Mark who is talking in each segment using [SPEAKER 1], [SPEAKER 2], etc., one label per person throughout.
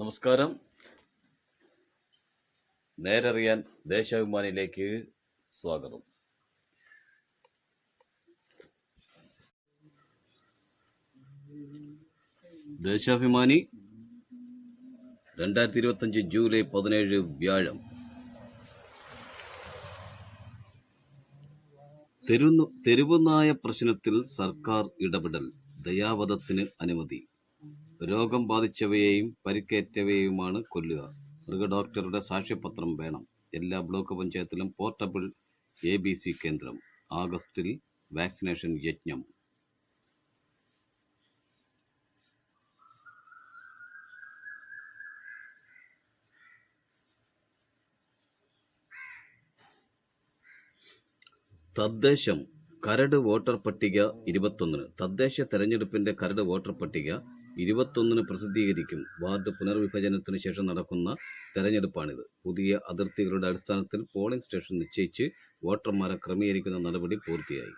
[SPEAKER 1] നമസ്കാരം നേരറിയാൻ ദേശാഭിമാനിയിലേക്ക് സ്വാഗതം ദേശാഭിമാനി രണ്ടായിരത്തി ഇരുപത്തഞ്ച് ജൂലൈ പതിനേഴ് വ്യാഴം തെരുവ് തെരുവുനായ പ്രശ്നത്തിൽ സർക്കാർ ഇടപെടൽ ദയാവധത്തിന് അനുമതി രോഗം ബാധിച്ചവയെയും പരിക്കേറ്റവയെയുമാണ് കൊല്ലുക മൃഗഡോക്ടറുടെ സാക്ഷ്യപത്രം വേണം എല്ലാ ബ്ലോക്ക് പഞ്ചായത്തിലും പോർട്ടബിൾ എ ബി സി കേന്ദ്രം ആഗസ്റ്റിൽ വാക്സിനേഷൻ യജ്ഞം തദ്ദേശം കരട് വോട്ടർ പട്ടിക ഇരുപത്തൊന്നിന് തദ്ദേശ തെരഞ്ഞെടുപ്പിൻ്റെ കരട് വോട്ടർ പട്ടിക ഇരുപത്തൊന്നിന് പ്രസിദ്ധീകരിക്കും വാർഡ് പുനർവിഭജനത്തിനു ശേഷം നടക്കുന്ന തെരഞ്ഞെടുപ്പാണിത് പുതിയ അതിർത്തികളുടെ അടിസ്ഥാനത്തിൽ പോളിംഗ് സ്റ്റേഷൻ നിശ്ചയിച്ച് വോട്ടർമാരെ ക്രമീകരിക്കുന്ന നടപടി പൂർത്തിയായി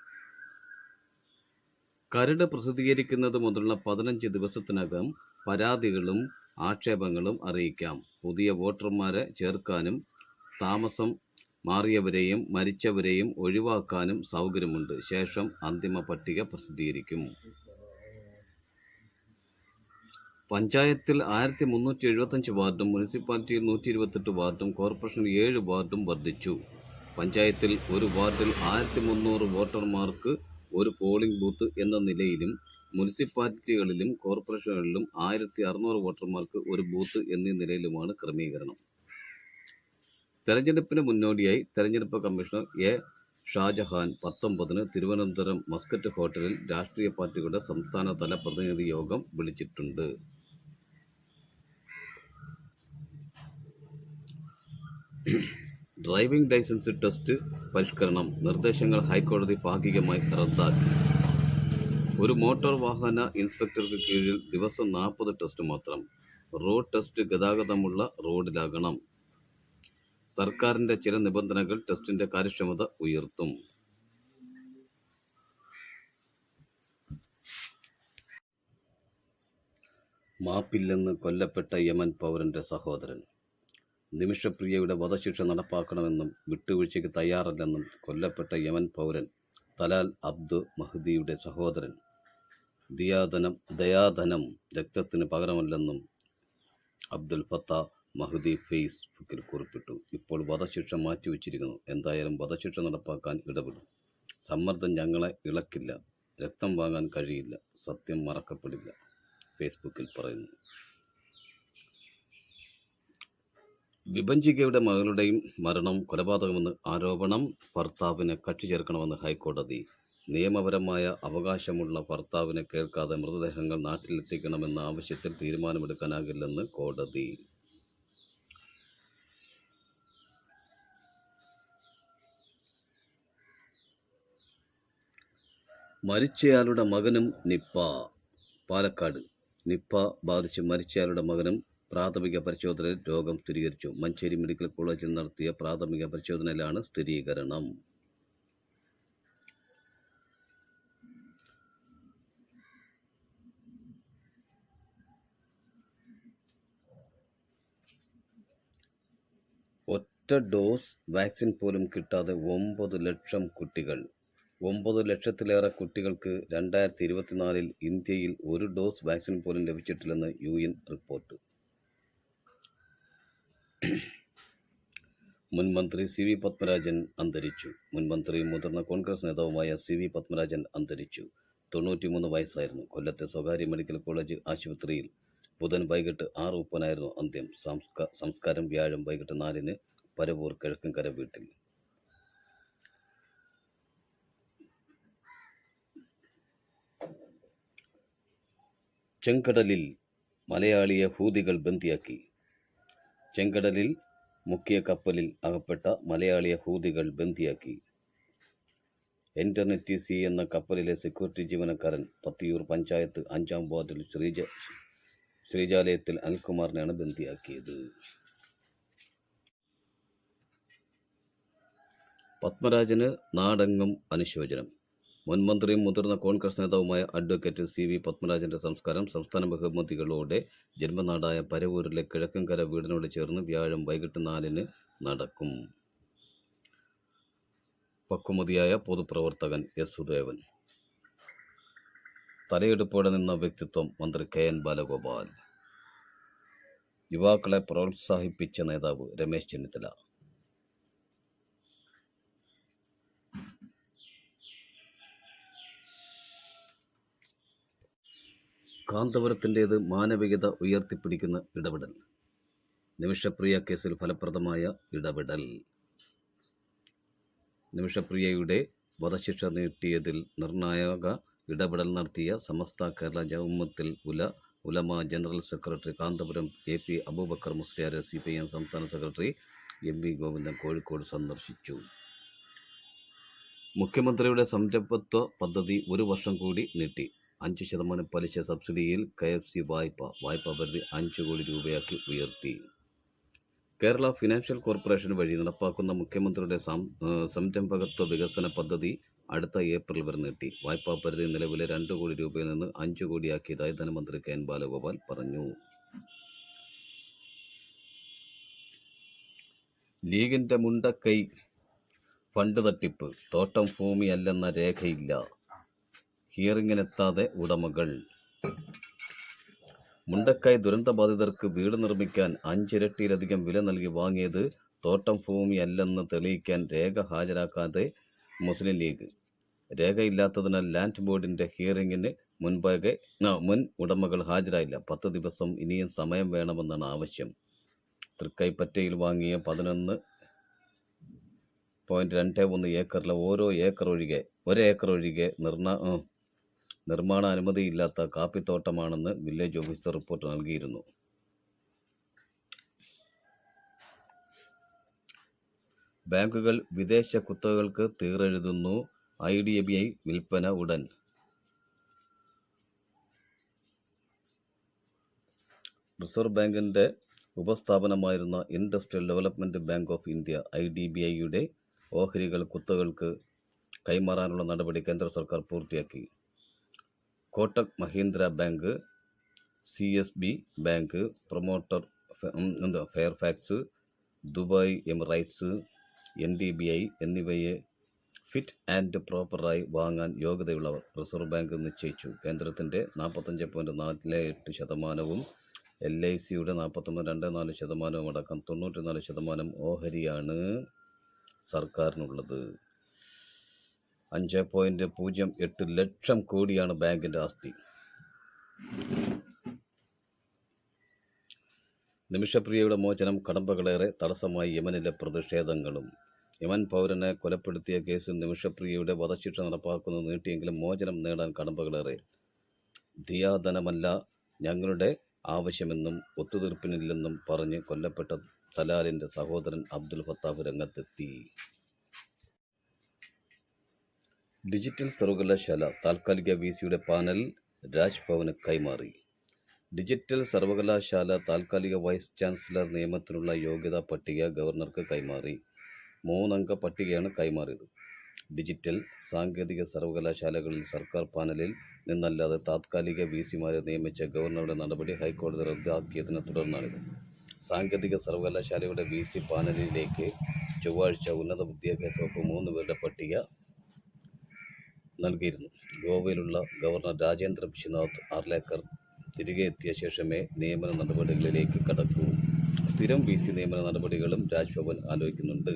[SPEAKER 1] കരട് പ്രസിദ്ധീകരിക്കുന്നത് മുതലുള്ള പതിനഞ്ച് ദിവസത്തിനകം പരാതികളും ആക്ഷേപങ്ങളും അറിയിക്കാം പുതിയ വോട്ടർമാരെ ചേർക്കാനും താമസം മാറിയവരെയും മരിച്ചവരെയും ഒഴിവാക്കാനും സൗകര്യമുണ്ട് ശേഷം അന്തിമ പട്ടിക പ്രസിദ്ധീകരിക്കും പഞ്ചായത്തിൽ ആയിരത്തി മുന്നൂറ്റി എഴുപത്തഞ്ച് വാർഡും മുനിസിപ്പാലിറ്റി നൂറ്റി ഇരുപത്തെട്ട് വാർഡും കോർപ്പറേഷൻ ഏഴ് വാർഡും വർദ്ധിച്ചു പഞ്ചായത്തിൽ ഒരു വാർഡിൽ ആയിരത്തി മുന്നൂറ് വോട്ടർമാർക്ക് ഒരു പോളിംഗ് ബൂത്ത് എന്ന നിലയിലും മുനിസിപ്പാലിറ്റികളിലും കോർപ്പറേഷനുകളിലും ആയിരത്തി അറുന്നൂറ് വോട്ടർമാർക്ക് ഒരു ബൂത്ത് എന്നീ നിലയിലുമാണ് ക്രമീകരണം തെരഞ്ഞെടുപ്പിന് മുന്നോടിയായി തെരഞ്ഞെടുപ്പ് കമ്മീഷണർ എ ഷാജഹാൻ പത്തൊമ്പതിന് തിരുവനന്തപുരം മസ്കറ്റ് ഹോട്ടലിൽ രാഷ്ട്രീയ പാർട്ടികളുടെ സംസ്ഥാനതല പ്രതിനിധി യോഗം വിളിച്ചിട്ടുണ്ട് ഡ്രൈവിംഗ് ലൈസൻസ് ടെസ്റ്റ് പരിഷ്കരണം നിർദ്ദേശങ്ങൾ ഹൈക്കോടതി ഭാഗികമായി റദ്ദാക്കി ഒരു മോട്ടോർ വാഹന ഇൻസ്പെക്ടർക്ക് കീഴിൽ ദിവസം നാൽപ്പത് ടെസ്റ്റ് മാത്രം റോഡ് ടെസ്റ്റ് ഗതാഗതമുള്ള റോഡിലാകണം സർക്കാരിൻ്റെ ചില നിബന്ധനകൾ ടെസ്റ്റിൻ്റെ കാര്യക്ഷമത ഉയർത്തും മാപ്പില്ലെന്ന് കൊല്ലപ്പെട്ട യമൻ പൗരൻ്റെ സഹോദരൻ നിമിഷപ്രിയയുടെ വധശിക്ഷ നടപ്പാക്കണമെന്നും വിട്ടുവീഴ്ചയ്ക്ക് തയ്യാറല്ലെന്നും കൊല്ലപ്പെട്ട യമൻ പൗരൻ തലാൽ അബ്ദു മഹ്ദിയുടെ സഹോദരൻ ദിയാധനം ദയാധനം രക്തത്തിന് പകരമല്ലെന്നും അബ്ദുൽ ഫത്ത മഹ്ദി ഫേസ്ബുക്കിൽ കുറിപ്പിട്ടു ഇപ്പോൾ വധശിക്ഷ മാറ്റിവെച്ചിരിക്കുന്നു എന്തായാലും വധശിക്ഷ നടപ്പാക്കാൻ ഇടപെടും സമ്മർദ്ദം ഞങ്ങളെ ഇളക്കില്ല രക്തം വാങ്ങാൻ കഴിയില്ല സത്യം മറക്കപ്പെടില്ല ഫേസ്ബുക്കിൽ പറയുന്നു വിഭഞ്ചികയുടെ മകളുടെയും മരണം കൊലപാതകമെന്ന് ആരോപണം ഭർത്താവിന് കക്ഷി ചേർക്കണമെന്ന് ഹൈക്കോടതി നിയമപരമായ അവകാശമുള്ള ഭർത്താവിനെ കേൾക്കാതെ മൃതദേഹങ്ങൾ നാട്ടിലെത്തിക്കണമെന്ന ആവശ്യത്തിൽ തീരുമാനമെടുക്കാനാകില്ലെന്ന് കോടതി മരിച്ചയാളുടെ മകനും നിപ്പ പാലക്കാട് നിപ്പ ബാധിച്ച് മരിച്ചയാളുടെ മകനും പ്രാഥമിക പരിശോധനയിൽ രോഗം സ്ഥിരീകരിച്ചു മഞ്ചേരി മെഡിക്കൽ കോളേജിൽ നടത്തിയ പ്രാഥമിക പരിശോധനയിലാണ് സ്ഥിരീകരണം ഒറ്റ ഡോസ് വാക്സിൻ പോലും കിട്ടാതെ ഒമ്പത് ലക്ഷം കുട്ടികൾ ഒമ്പത് ലക്ഷത്തിലേറെ കുട്ടികൾക്ക് രണ്ടായിരത്തി ഇരുപത്തിനാലിൽ ഇന്ത്യയിൽ ഒരു ഡോസ് വാക്സിൻ പോലും ലഭിച്ചിട്ടില്ലെന്ന് യു റിപ്പോർട്ട് മുൻ മന്ത്രി സി വി പത്മരാജൻ അന്തരിച്ചു മുൻ മന്ത്രിയും മുതിർന്ന കോൺഗ്രസ് നേതാവുമായ സി വി പത്മരാജൻ അന്തരിച്ചു തൊണ്ണൂറ്റിമൂന്ന് വയസ്സായിരുന്നു കൊല്ലത്തെ സ്വകാര്യ മെഡിക്കൽ കോളേജ് ആശുപത്രിയിൽ ബുധൻ വൈകിട്ട് ആറ് മുപ്പതിനായിരുന്നു അന്ത്യം സംസ്കാരം വ്യാഴം വൈകിട്ട് നാലിന് പരവൂർ കിഴക്കൻകര വീട്ടിൽ ചെങ്കടലിൽ മലയാളിയെ ഹൂതികൾ ബന്ദിയാക്കി ചെങ്കടലിൽ മുക്കിയ കപ്പലിൽ അകപ്പെട്ട മലയാളിയെ ഹൂതികൾ ബന്ദിയാക്കി എൻ്റർനെറ്റി സി എന്ന കപ്പലിലെ സെക്യൂരിറ്റി ജീവനക്കാരൻ പത്തിയൂർ പഞ്ചായത്ത് അഞ്ചാം വാർഡിൽ ശ്രീജ ശ്രീജാലയത്തിൽ അനിൽകുമാറിനെയാണ് ബന്ദിയാക്കിയത് പത്മരാജന് നാടെങ്ങും അനുശോചനം മുൻമന്ത്രിയും മുതിർന്ന കോൺഗ്രസ് നേതാവുമായ അഡ്വക്കേറ്റ് സി വി പത്മരാജന്റെ സംസ്കാരം സംസ്ഥാന ബഹുമതികളോടെ ജന്മനാടായ പരവൂരിലെ കിഴക്കൻകര വീടിനോട് ചേർന്ന് വ്യാഴം വൈകിട്ട് നാലിന് നടക്കും പക്വമതിയായ പൊതുപ്രവർത്തകൻ എസ് സുദേവൻ തലയെടുപ്പോടെ നിന്ന വ്യക്തിത്വം മന്ത്രി കെ എൻ ബാലഗോപാൽ യുവാക്കളെ പ്രോത്സാഹിപ്പിച്ച നേതാവ് രമേശ് ചെന്നിത്തല കാന്തപുരത്തിൻ്റേത് മാനവികത ഉയർത്തിപ്പിടിക്കുന്ന ഇടപെടൽ നിമിഷപ്രിയ കേസിൽ ഫലപ്രദമായ ഇടപെടൽ നിമിഷപ്രിയയുടെ വധശിക്ഷ നീട്ടിയതിൽ നിർണായക ഇടപെടൽ നടത്തിയ സമസ്ത കേരള ജൗമത്തിൽ ഉല ഉലമ general secretary Kanthapuram A P Abubakar മുസ്ലിയാരെ സി പി എം സംസ്ഥാന secretary M V Govindan Kozhikode സന്ദർശിച്ചു മുഖ്യമന്ത്രിയുടെ സംരംഭത്വ പദ്ധതി ഒരു വർഷം കൂടി നീട്ടി അഞ്ച് ശതമാനം പലിശ സബ്സിഡിയിൽ കെ എഫ് സി വായ്പ വായ്പാ പരിധി അഞ്ച് കോടി രൂപയാക്കി ഉയർത്തി കേരള ഫിനാൻഷ്യൽ കോർപ്പറേഷൻ വഴി നടപ്പാക്കുന്ന മുഖ്യമന്ത്രിയുടെ സംരംഭകത്വ വികസന പദ്ധതി അടുത്ത ഏപ്രിൽ വരെ നീട്ടി വായ്പാ പരിധി നിലവിലെ രണ്ട് കോടി രൂപയിൽ നിന്ന് അഞ്ച് കോടിയാക്കിയതായി ധനമന്ത്രി കെ എൻ ബാലഗോപാൽ പറഞ്ഞു ലീഗിൻ്റെ മുണ്ടക്കൈ ഫണ്ട് തട്ടിപ്പ് തോട്ടം ഭൂമിയല്ലെന്ന രേഖയില്ല ഹിയറിങ്ങിനെത്താതെ ഉടമകൾ മുണ്ടക്കായ് ദുരന്തബാധിതർക്ക് വീട് നിർമ്മിക്കാൻ അഞ്ചിരട്ടിയിലധികം വില നൽകി വാങ്ങിയത് തോട്ടം ഭൂമിയല്ലെന്ന് തെളിയിക്കാൻ രേഖ ഹാജരാക്കാതെ മുസ്ലിം ലീഗ് രേഖയില്ലാത്തതിനാൽ ലാൻഡ് ബോർഡിൻ്റെ ഹിയറിംഗിന് മുൻപാകെ മുൻ ഉടമകൾ ഹാജരായില്ല പത്ത് ദിവസം ഇനിയും സമയം വേണമെന്നാണ് ആവശ്യം തൃക്കൈപ്പറ്റയിൽ വാങ്ങിയ പതിനൊന്ന് പോയിൻറ്റ് രണ്ട് ഒന്ന് ഏക്കറിലെ ഓരോ ഏക്കർ ഒഴികെ ഒരേക്കർ ഒഴികെ നിർണ നിർമ്മാണ അനുമതിയില്ലാത്ത കാപ്പിത്തോട്ടമാണെന്ന് വില്ലേജ് ഓഫീസർ റിപ്പോർട്ട് നൽകിയിരുന്നു ബാങ്കുകൾ വിദേശ കുത്തകകൾക്ക് തീറെഴുതുന്നു I D A B I വിൽപ്പന ഉടൻ റിസർവ് ബാങ്കിൻ്റെ ഉപസ്ഥാപനമായിരുന്ന industrial development bank of India I D B ഐയുടെ ഓഹരികൾ കുത്തകൾക്ക് കൈമാറാനുള്ള നടപടി കേന്ദ്ര സർക്കാർ പൂർത്തിയാക്കി Kotak Mahindra bank C S B bank promoter എന്ത് Fairfax Dubai Emirates N D B I എന്നിവയെ ഫിറ്റ് ആൻഡ് പ്രോപ്പറായി വാങ്ങാൻ യോഗ്യതയുള്ളവർ റിസർവ് ബാങ്ക് നിശ്ചയിച്ചു കേന്ദ്രത്തിൻ്റെ നാൽപ്പത്തഞ്ച് പോയിൻറ്റ് നാല് എട്ട് ശതമാനവും എൽ ഐ സിയുടെ നാൽപ്പത്തൊന്ന് രണ്ട് നാല് ശതമാനവും അടക്കം തൊണ്ണൂറ്റി നാല് ശതമാനം ഓഹരിയാണ് സർക്കാരിനുള്ളത് അഞ്ച് പോയിൻറ്റ് പൂജ്യം എട്ട് ലക്ഷം കോടിയാണ് ബാങ്കിൻ്റെ ആസ്തി നിമിഷപ്രിയയുടെ മോചനം കടമ്പകളേറെ തടസ്സമായി യമനിലെ പ്രതിഷേധങ്ങളും യമൻ പൗരനെ കൊലപ്പെടുത്തിയ കേസിൽ നിമിഷപ്രിയയുടെ വധശിക്ഷ നടപ്പാക്കുന്നത് നീട്ടിയെങ്കിലും മോചനം നേടാൻ കടമ്പകളേറെ ധിയാധനമല്ല ഞങ്ങളുടെ ആവശ്യമെന്നും ഒത്തുതീർപ്പിനില്ലെന്നും പറഞ്ഞ് കൊല്ലപ്പെട്ട തലാലിൻ്റെ സഹോദരൻ അബ്ദുൽ ഫത്താഹ് രംഗത്തെത്തി ഡിജിറ്റൽ സർവകലാശാല താൽക്കാലിക വി സിയുടെ പാനൽ രാജ്ഭവന് കൈമാറി ഡിജിറ്റൽ സർവകലാശാല താൽക്കാലിക വൈസ് ചാൻസലർ നിയമത്തിനുള്ള യോഗ്യതാ പട്ടിക ഗവർണർക്ക് കൈമാറി മൂന്നംഗ പട്ടികയാണ് കൈമാറിയത് ഡിജിറ്റൽ സാങ്കേതിക സർവകലാശാലകളിൽ സർക്കാർ പാനലിൽ നിന്നല്ലാതെ താത്കാലിക വി സിമാരെ നിയമിച്ച ഗവർണറുടെ നടപടി ഹൈക്കോടതി റദ്ദാക്കിയതിനെ തുടർന്നാണിത് സാങ്കേതിക സർവകലാശാലയുടെ വി സി പാനലിലേക്ക് ചൊവ്വാഴ്ച ഉന്നത വിദ്യാഭ്യാസ വകുപ്പ് മൂന്ന് പേരുടെ പട്ടിക നൽകിയിരുന്നു ഗോവയിലുള്ള ഗവർണർ രാജേന്ദ്ര വിശ്വനാഥ് ആർലേക്കർ തിരികെ എത്തിയ ശേഷമേ നിയമന നടപടികളിലേക്ക് കടക്കൂ സ്ഥിരം വി സി നിയമന നടപടികളും രാജ്ഭവൻ ആലോചിക്കുന്നുണ്ട്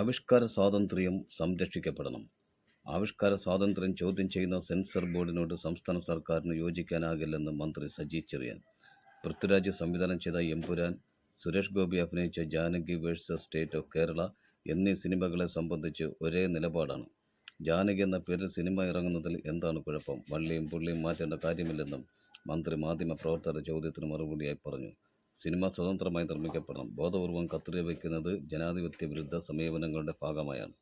[SPEAKER 1] ആവിഷ്കാര സ്വാതന്ത്ര്യം സംരക്ഷിക്കപ്പെടണം ആവിഷ്കാര സ്വാതന്ത്ര്യം ചോദ്യം ചെയ്യുന്ന സെൻസർ ബോർഡിനോട് സംസ്ഥാന സർക്കാരിന് യോജിക്കാനാകില്ലെന്ന് മന്ത്രി സജി ചെറിയാൻ പൃഥ്വിരാജ് സംവിധാനം ചെയ്ത എംപുരാൻ സുരേഷ് ഗോപി അഭിനയിച്ച Janaki versus state of Kerala എന്നീ സിനിമകളെ സംബന്ധിച്ച് ഒരേ നിലപാടാണ് ജാനകി എന്ന പേരിൽ സിനിമ ഇറങ്ങുന്നതിൽ എന്താണ് കുഴപ്പം വള്ളിയും പുള്ളിയും മാറ്റേണ്ട കാര്യമില്ലെന്നും മന്ത്രി മാധ്യമപ്രവർത്തകരുടെ ചോദ്യത്തിന് മറുപടിയായി പറഞ്ഞു സിനിമ സ്വതന്ത്രമായി നിർമ്മിക്കപ്പെടണം ബോധപൂർവം കത്തിരി വയ്ക്കുന്നത് ജനാധിപത്യ വിരുദ്ധ സമീപനങ്ങളുടെ ഭാഗമായാണ്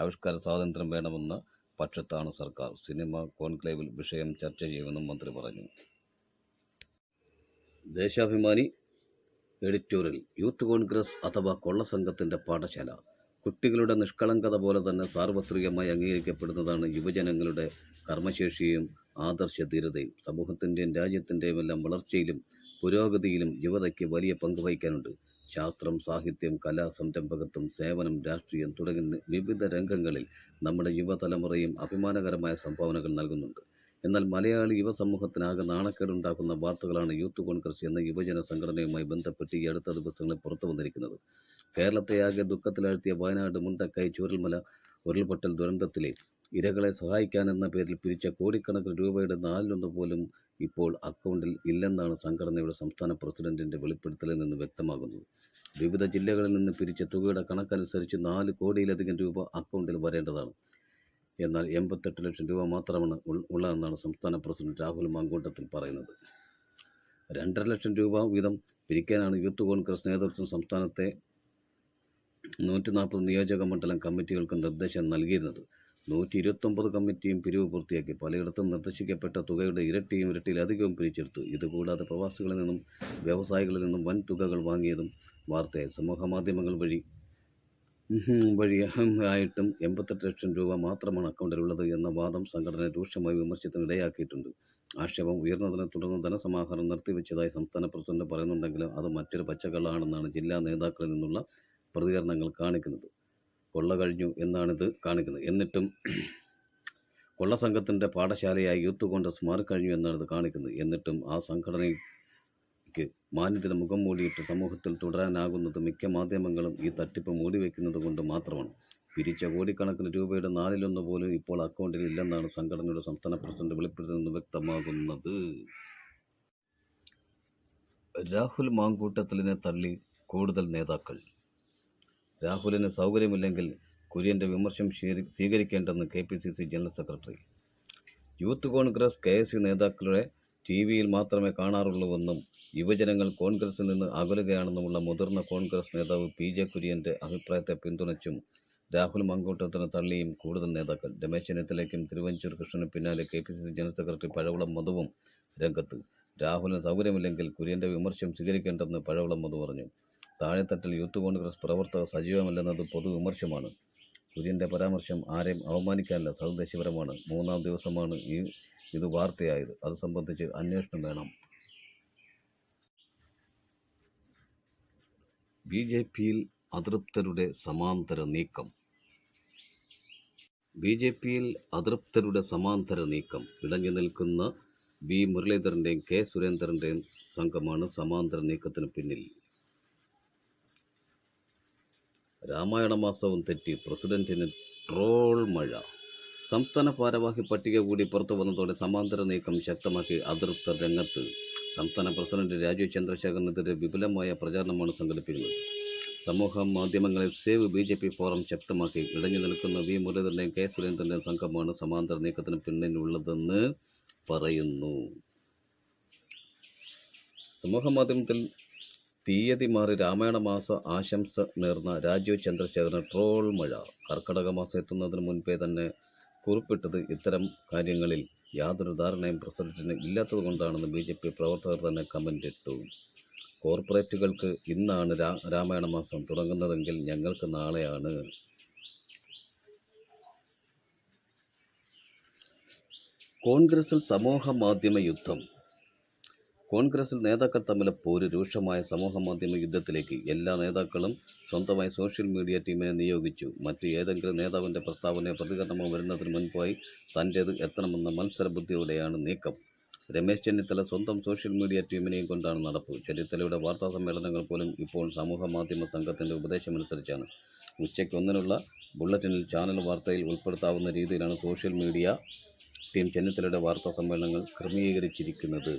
[SPEAKER 1] ആവിഷ്കാര സ്വാതന്ത്ര്യം വേണമെന്ന പക്ഷത്താണ് സർക്കാർ സിനിമ കോൺക്ലേവിൽ വിഷയം ചർച്ച ചെയ്യുമെന്നും മന്ത്രി പറഞ്ഞു ദേശാഭിമാനി എഡിറ്റോറിയൽ യൂത്ത് കോൺഗ്രസ് അഥവാ സംഘത്തിൻ്റെ പാഠശാല കുട്ടികളുടെ നിഷ്കളങ്കത പോലെ തന്നെ സാർവത്രികമായി അംഗീകരിക്കപ്പെടുന്നതാണ് യുവജനങ്ങളുടെ കർമ്മശേഷിയും ആദർശ ധീരതയും സമൂഹത്തിൻ്റെയും രാജ്യത്തിൻ്റെയും എല്ലാം വളർച്ചയിലും പുരോഗതിയിലും യുവതയ്ക്ക് വലിയ പങ്ക് വഹിക്കാനുണ്ട് ശാസ്ത്രം സാഹിത്യം കലാ സംരംഭകത്വം സേവനം രാഷ്ട്രീയം തുടങ്ങിയ വിവിധ രംഗങ്ങളിൽ നമ്മുടെ യുവതലമുറയും അഭിമാനകരമായ സംഭാവനകൾ നൽകുന്നുണ്ട് എന്നാൽ മലയാളി യുവസമൂഹത്തിനാകെ നാണക്കേടുണ്ടാക്കുന്ന വാർത്തകളാണ് യൂത്ത് കോൺഗ്രസ് എന്ന യുവജന സംഘടനയുമായി ബന്ധപ്പെട്ട് ഈ അടുത്ത ദിവസങ്ങളിൽ പുറത്തു വന്നിരിക്കുന്നത് കേരളത്തെ ആകെ ദുഃഖത്തിലാഴ്ത്തിയ വയനാട് മുണ്ടക്കൈ ചൂരൽമല ഉരുൾപൊട്ടൽ ദുരന്തത്തിലെ ഇരകളെ സഹായിക്കാനെന്ന പേരിൽ പിരിച്ച കോടിക്കണക്കിന് രൂപയുടെ നാലിലൊന്ന് പോലും ഇപ്പോൾ അക്കൗണ്ടിൽ ഇല്ലെന്നാണ് സംഘടനയുടെ സംസ്ഥാന പ്രസിഡന്റിന്റെ വെളിപ്പെടുത്തലിൽ നിന്ന് വ്യക്തമാകുന്നത് വിവിധ ജില്ലകളിൽ നിന്ന് പിരിച്ച തുകയുടെ കണക്കനുസരിച്ച് നാല് കോടിയിലധികം രൂപ അക്കൗണ്ടിൽ വരേണ്ടതാണ് എന്നാൽ എൺപത്തെട്ട് ലക്ഷം രൂപ മാത്രമാണ് ഉള്ളതെന്നാണ് സംസ്ഥാന പ്രസിഡന്റ് രാഹുൽ മാങ്കൂട്ടത്തിൽ പറയുന്നത് രണ്ടര ലക്ഷം രൂപ വീതം പിരിക്കാനാണ് യൂത്ത് കോൺഗ്രസ് നേതൃത്വം സംസ്ഥാനത്തെ നൂറ്റി നാൽപ്പത് നിയോജക മണ്ഡലം കമ്മിറ്റികൾക്ക് നിർദ്ദേശം നൽകിയിരുന്നത് നൂറ്റി ഇരുപത്തൊമ്പത് കമ്മിറ്റിയും പിരിവ് പൂർത്തിയാക്കി പലയിടത്തും നിർദ്ദേശിക്കപ്പെട്ട തുകയുടെ ഇരട്ടിയും ഇരട്ടിയിലധികവും പിരിച്ചെടുത്തു ഇതുകൂടാതെ പ്രവാസികളിൽ നിന്നും വ്യവസായികളിൽ നിന്നും വൻ തുകകൾ വാങ്ങിയതും വാർത്തയെ സമൂഹ മാധ്യമങ്ങൾ വഴി വഴി ആയിട്ടും എൺപത്തെട്ട് ലക്ഷം രൂപ മാത്രമാണ് അക്കൗണ്ടിലുള്ളത് എന്ന വാദം സംഘടന രൂക്ഷമായി വിമർശത്തിന് ഇടയാക്കിയിട്ടുണ്ട് ആക്ഷേപം ഉയർന്നതിനെ തുടർന്ന് ധനസമാഹരണം നിർത്തിവെച്ചതായി സംസ്ഥാന പ്രസിഡന്റ് പറയുന്നുണ്ടെങ്കിലും അത് മറ്റൊരു പച്ചക്കള്ളാണെന്നാണ് ജില്ലാ നേതാക്കളിൽ നിന്നുള്ള പ്രതികരണങ്ങൾ കാണിക്കുന്നത് കൊള്ള കഴിഞ്ഞു എന്നാണിത് കാണിക്കുന്നത് എന്നിട്ടും കൊള്ള സംഘത്തിൻ്റെ പാഠശാലയായി യൂത്ത് കോൺഗ്രസ് മാറിക്കഴിഞ്ഞു എന്നാണിത് കാണിക്കുന്നത് എന്നിട്ടും ആ സംഘടനയിൽ ഇടയ്ക്ക് മാന്യതയുടെ മുഖം മൂടിയിട്ട് സമൂഹത്തിൽ തുടരാനാകുന്നത് മിക്ക മാധ്യമങ്ങളും ഈ തട്ടിപ്പ് മൂടിവെക്കുന്നത് കൊണ്ട് മാത്രമാണ് പിരിച്ച കോടിക്കണക്കിന് രൂപയുടെ നാലിലൊന്ന് പോലും ഇപ്പോൾ അക്കൗണ്ടിൽ ഇല്ലെന്നാണ് സംഘടനയുടെ സംസ്ഥാന പ്രസിഡന്റ് വെളിപ്പെടുത്തുന്നത് വ്യക്തമാകുന്നത് രാഹുൽ മാങ്കൂട്ടത്തിലിനെ തള്ളി കൂടുതൽ നേതാക്കൾ രാഹുലിന് സൗകര്യമില്ലെങ്കിൽ കുര്യൻ്റെ വിമർശം സ്വീകരിക്കേണ്ടെന്ന് K P C C general secretary youth Congress K S U നേതാക്കളുടെ ടി വിയിൽ മാത്രമേ കാണാറുള്ളൂവെന്നും യുവജനങ്ങൾ കോൺഗ്രസിൽ നിന്ന് അകലുകയാണെന്നുമുള്ള മുതിർന്ന കോൺഗ്രസ് നേതാവ് പി ജെ കുര്യൻ്റെ അഭിപ്രായത്തെ പിന്തുണച്ചും രാഹുൽ മങ്കോട്ടത്തിന് തള്ളിയും കൂടുതൽ നേതാക്കൾ രമേശ് ചെന്നിത്തലയ്ക്കും തിരുവഞ്ചൂർ കൃഷ്ണനും പിന്നാലെ K P C C general secretary Pazhavalam മധുവും രംഗത്ത് രാഹുലിന് സൗകര്യമില്ലെങ്കിൽ കുര്യൻ്റെ വിമർശം സ്വീകരിക്കേണ്ടെന്ന് പഴവളം മധു പറഞ്ഞു താഴെത്തട്ടിൽ യൂത്ത് കോൺഗ്രസ് പ്രവർത്തകർ സജീവമല്ലെന്നത് പൊതു കുര്യൻ്റെ പരാമർശം ആരെയും അവമാനിക്കാനല്ല സൗദ്ദേശ്യപരമാണ് മൂന്നാം ദിവസമാണ് ഈ ഇത് വാർത്തയായത് അത് സംബന്ധിച്ച് അന്വേഷണം വേണം ബി ജെ പിയിൽ അതൃപ്തരുടെ സമാന്തര നീക്കം ബി ജെ പിയിൽ അതൃപ്തരുടെ സമാന്തര നീക്കം ഇടഞ്ഞു നിൽക്കുന്ന ബി മുരളീധരൻ്റെയും കെ സുരേന്ദ്രൻ്റെയും സംഘമാണ് സമാന്തര നീക്കത്തിന് പിന്നിൽ രാമായണ മാസവും തെറ്റി പ്രസിഡന്റിന് ട്രോൾ മഴ സംസ്ഥാന ഭാരവാഹി പട്ടിക കൂടി പുറത്തു വന്നതോടെ സമാന്തര നീക്കം ശക്തമാക്കി അതൃപ്തർ രംഗത്ത് സംസ്ഥാന പ്രസിഡന്റ് രാജീവ് ചന്ദ്രശേഖരനെതിരെ വിപുലമായ പ്രചാരണമാണ് സംഘടിപ്പിക്കുന്നത് സമൂഹ മാധ്യമങ്ങളിൽ save B J P forum ശക്തമാക്കി ഇടഞ്ഞു നിൽക്കുന്ന വി മുരളീധരൻ്റെയും കെ സുരേന്ദ്രൻ്റെയും സംഘമാണ് സമാന്തര നീക്കത്തിന് പിന്നിലുള്ളതെന്ന് പറയുന്നു സമൂഹ മാധ്യമത്തിൽ തീയതി മാറി രാമായണ മാസ ആശംസ നേർന്ന രാജീവ് ചന്ദ്രശേഖരൻ ട്രോൾ മഴ കർക്കടക മാസം എത്തുന്നതിന് മുൻപേ തന്നെ കുറിപ്പിട്ടത് ഇത്തരം കാര്യങ്ങളിൽ യാതൊരു ധാരണയും പ്രസിഡന്റിന് കൊണ്ടാണെന്ന് ബി ജെ പി പ്രവർത്തകർ തന്നെ കമൻറ്റിട്ടു കോർപ്പറേറ്റുകൾക്ക് ഇന്നാണ് രാ രാമായണ മാസം തുടങ്ങുന്നതെങ്കിൽ ഞങ്ങൾക്ക് നാളെയാണ് കോൺഗ്രസിൽ സമൂഹ മാധ്യമ യുദ്ധം കോൺഗ്രസിൽ നേതാക്കൾ തമ്മിലെ പോര് രൂക്ഷമായ സമൂഹമാധ്യമ യുദ്ധത്തിലേക്ക് എല്ലാ നേതാക്കളും സ്വന്തമായി സോഷ്യൽ മീഡിയ ടീമിനെ നിയോഗിച്ചു മറ്റ് ഏതെങ്കിലും നേതാവിൻ്റെ പ്രസ്താവനയോ പ്രതികരണമോ വരുന്നതിന് മുൻപായി തൻ്റേത് എത്തണമെന്ന മത്സരബുദ്ധിയോടെയാണ് നീക്കം രമേശ് ചെന്നിത്തല സ്വന്തം സോഷ്യൽ മീഡിയ ടീമിനെയും കൊണ്ടാണ് നടപ്പ് ചെന്നിത്തലയുടെ വാർത്താ സമ്മേളനങ്ങൾ പോലും ഇപ്പോൾ സമൂഹമാധ്യമ സംഘത്തിൻ്റെ ഉപദേശമനുസരിച്ചാണ് ഉച്ചയ്ക്ക് ഒന്നിനുള്ള ബുള്ളറ്റിനിൽ ചാനൽ വാർത്തയിൽ ഉൾപ്പെടുത്താവുന്ന രീതിയിലാണ് സോഷ്യൽ മീഡിയ ടീം ചെന്നിത്തലയുടെ വാർത്താ സമ്മേളനങ്ങൾ ക്രമീകരിച്ചിരിക്കുന്നത്